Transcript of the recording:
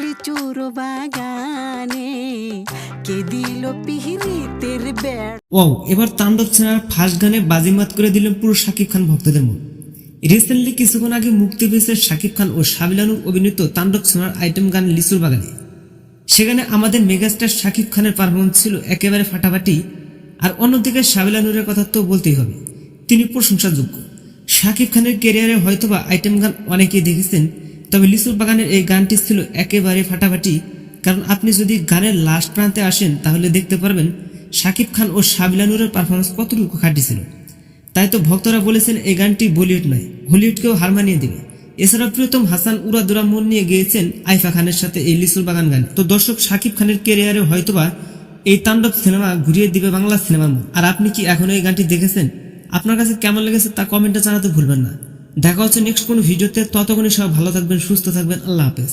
লিচুর বাগানে, কে দিল পিহিরিতের বেড়? ও এবার তাণ্ডব সেনার ফার্স্ট গানে বাজিমাত করে দিলেন পুরো শাকিব খান ভক্তদের মন। রিসেন্টলি কিছুক্ষণ আগে মুক্তি পেয়েছে শাকিব খান ও সাবিলানুর অভিনীত তাণ্ডব সেনার আইটেম গান লিচুর বাগানে। সেখানে আমাদের মেগাস্টার শাকিব খানের পারফরমেন্স ছিল একেবারে ফাটাফাটি, আর অন্যদিকে সাবিলানুরের কথা তো বলতেই হবে। তিনি প্রশংসাযোগ্য। শাকিব খানের ক্যারিয়ারে হয়তোবা আইটেম গান অনেকেই দেখেছেন তবে লিচুর বাগানের এই গানটি ছিল একেবারে ফাটাফাটি। কারণ আপনি যদি গানের লাস্ট প্রান্তে আসেন, তাহলে দেখতে পারবেন শাকিব খান ও সাবিলানুরের পারফরমেন্স কতটুকু খাঁটি ছিল। তাই তো ভক্তরা বলেছেন, এই গানটি বলিউড নয়, হলিউডকেও হার মানিয়ে দেবে। এছাড়া প্রিয়তম হাসান উড়াদুরা মন নিয়ে গিয়েছেন আইফা খানের সাথে এই লিসুর বাগান গান। তো দর্শক, শাকিব খানের কেরিয়ারে হয়তোবা এই তাণ্ডব সিনেমা ঘুরিয়ে দিবে বাংলা সিনেমার আর আপনি কি এখনও এই গানটি দেখেছেন? আপনার কাছে কেমন লেগেছে তা কমেন্টে জানাতে ভুলবেন না। দেখা হচ্ছে নেক্সট কোনো ভিডিওতে ততক্ষণে সব ভালো থাকবেন সুস্থ থাকবেন আল্লাহ হাফেজ।